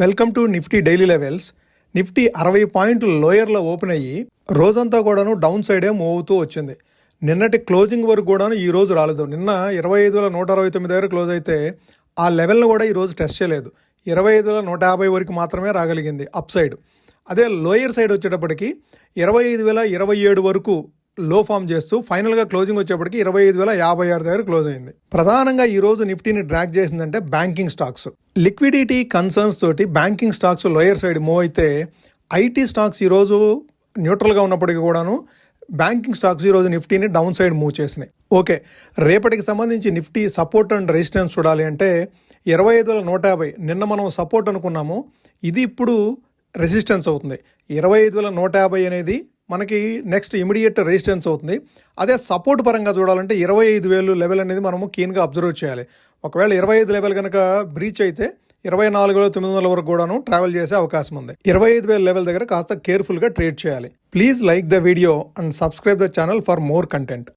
Welcome to Nifty daily levels. Nifty అరవై పాయింట్లు లోయర్లో open అయ్యి రోజంతా కూడాను డౌన్ సైడే మూవ్ అవుతూ వచ్చింది. నిన్నటి క్లోజింగ్ వరకు కూడాను ఈ రోజు రాలేదు. నిన్న ఇరవై ఐదు వేల నూట అరవై తొమ్మిది దగ్గర క్లోజ్ అయితే ఆ లెవెల్ను కూడా ఈ రోజు టెస్ట్ చేయలేదు. ఇరవై ఐదు వేల నూట యాభై వరకు మాత్రమే రాగలిగింది అప్ సైడ్. అదే లోయర్ సైడ్ వచ్చేటప్పటికి ఇరవై ఐదు వేల ఇరవై ఏడు వరకు లో ఫామ్ చేస్తూ ఫైనల్గా క్లోజింగ్ వచ్చేప్పటికి ఇరవై ఐదు వేల యాభై ఆరు దగ్గర క్లోజ్ అయింది. ప్రధానంగా ఈ రోజు నిఫ్టీని డ్రాక్ చేసిందంటే బ్యాంకింగ్ స్టాక్స్. లిక్విడిటీ కన్సర్న్స్ తోటి banking stocks lower side move అయితే ఐటీ స్టాక్స్ ఈరోజు న్యూట్రల్గా ఉన్నప్పటికీ కూడాను బ్యాంకింగ్ స్టాక్స్ ఈరోజు నిఫ్టీని డౌన్ సైడ్ మూవ్ చేసినాయి. ఓకే రేపటికి సంబంధించి నిఫ్టీ సపోర్ట్ అండ్ రెసిస్టెన్స్ చూడాలి అంటే ఇరవై ఐదు వేల నూట యాభై నిన్న మనం సపోర్ట్ అనుకున్నాము ఇది ఇప్పుడు రెసిస్టెన్స్ అవుతుంది. ఇరవై ఐదు వేల నూట యాభై అనేది మనకి నెక్స్ట్ ఇమీడియట్ రెసిస్టెన్స్ అవుతుంది. అదే సపోర్ట్ పరంగా చూడాలంటే ఇరవై ఐదు వేలు లెవెల్ అనేది మనము కీన్గా అబ్జర్వ్ చేయాలి. ఒకవేళ ఇరవై ఐదు లెవెల్ కనుక బ్రీచ్ అయితే ఇరవై నాలుగు వేల తొమ్మిది వందల వరకు కూడాను ట్రావెల్ చేసే అవకాశం ఉంది. ఇరవై ఐదు వేల లెవెల్ దగ్గర కాస్త కేర్ఫుల్గా ట్రేడ్ చేయాలి. Please like the video and subscribe the channel for more content